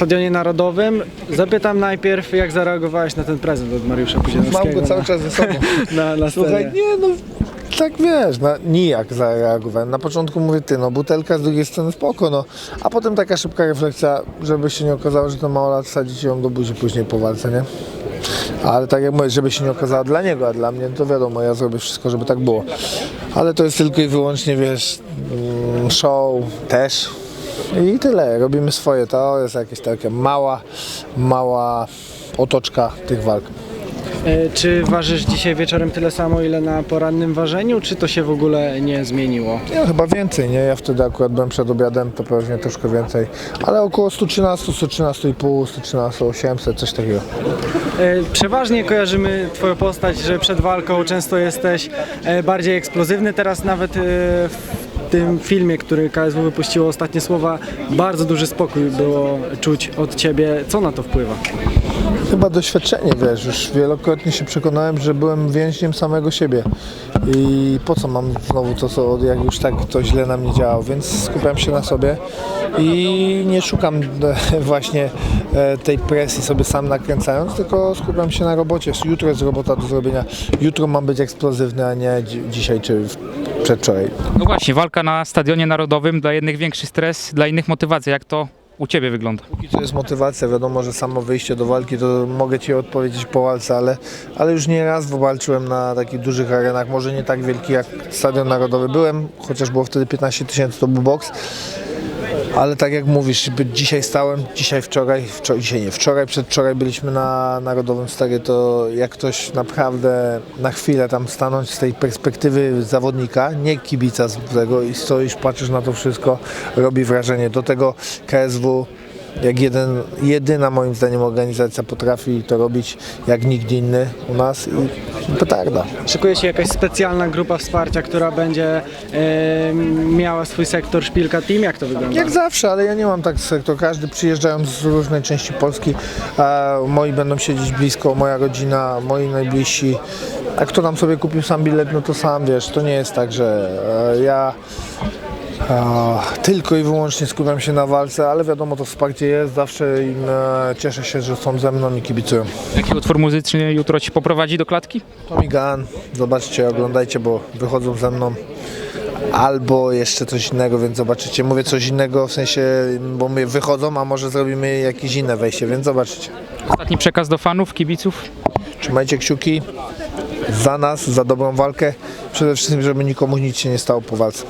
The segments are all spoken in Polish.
Stadionie Narodowym. Zapytam najpierw, jak zareagowałeś na ten prezent od Mariusza Mam Pudzianowskiego go cały na, czas ze sobą. na, na Słuchaj, nie no, tak wiesz, na, nijak zareagowałem. Na początku mówię, ty no, butelka z drugiej strony spoko, no. A potem taka szybka refleksja, żeby się nie okazało, że to mało lat wsadzić ją do buzi później po walce, nie? Ale tak jak mówię, żeby się nie okazało dla niego, a dla mnie, to wiadomo, ja zrobię wszystko, żeby tak było. Ale to jest tylko i wyłącznie, wiesz, mm, show też. I tyle, robimy swoje. To jest jakaś taka mała, mała otoczka tych walk. E, Czy ważysz dzisiaj wieczorem tyle samo, ile na porannym ważeniu, czy to się w ogóle nie zmieniło? Ja chyba więcej, nie? Ja wtedy akurat byłem przed obiadem, to pewnie troszkę więcej. Ale około 113, 113,5, 113, 800, coś takiego. E, Przeważnie kojarzymy Twoją postać, że przed walką często jesteś e, bardziej eksplozywny. Teraz nawet e, w tym filmie, który KSW wypuściło ostatnie słowa, bardzo duży spokój było czuć od Ciebie. Co na to wpływa? Chyba doświadczenie, wiesz, już wielokrotnie się przekonałem, że byłem więźniem samego siebie. I po co mam znowu to, co jak już tak to źle na mnie działało, więc skupiam się na sobie i nie szukam właśnie e, tej presji sobie sam nakręcając, tylko skupiam się na robocie. Jutro jest robota do zrobienia. Jutro mam być eksplozywny, a nie dzi- dzisiaj czy przedwczoraj. No właśnie, walka na Stadionie Narodowym, dla jednych większy stres, dla innych motywacja. Jak to u Ciebie wygląda? Póki co jest motywacja, wiadomo, że samo wyjście do walki to mogę Ci odpowiedzieć po walce, ale, ale już nie raz walczyłem na takich dużych arenach, może nie tak wielki jak Stadion Narodowy byłem, chociaż było wtedy 15 tysięcy, to był boks. Ale tak jak mówisz, dzisiaj stałem, dzisiaj wczoraj, wczoraj, dzisiaj nie, wczoraj, przedwczoraj byliśmy na Narodowym Stadionie, to jak ktoś naprawdę na chwilę tam stanąć z tej perspektywy zawodnika, nie kibica z tego i stoisz, patrzysz na to wszystko, robi wrażenie. Do tego KSW jak jeden, jedyna moim zdaniem organizacja potrafi to robić jak nikt inny u nas i petarda. Szykuje się jakaś specjalna grupa wsparcia, która będzie e, miała swój sektor Szpilka Team? Jak to wygląda? Jak zawsze, ale ja nie mam tak sektor. Każdy przyjeżdżają z różnej części Polski. A moi będą siedzieć blisko, moja rodzina, moi najbliżsi. A kto tam sobie kupił sam bilet, no to sam wiesz. To nie jest tak, że e, ja tylko i wyłącznie skupiam się na walce, ale wiadomo, to wsparcie jest. Zawsze im e, cieszę się, że są ze mną i kibicują. Jaki utwór muzyczny jutro Ci poprowadzi do klatki? Tommy Gun, zobaczcie, oglądajcie, bo wychodzą ze mną. Albo jeszcze coś innego, więc zobaczycie. Mówię coś innego w sensie, bo my wychodzą, a może zrobimy jakieś inne wejście, więc zobaczycie. Ostatni przekaz do fanów, kibiców? Trzymajcie kciuki za nas, za dobrą walkę. Przede wszystkim, żeby nikomu nic się nie stało po walce.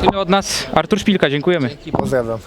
Tyle od nas. Artur Szpilka, dziękujemy. Pozdrawiam.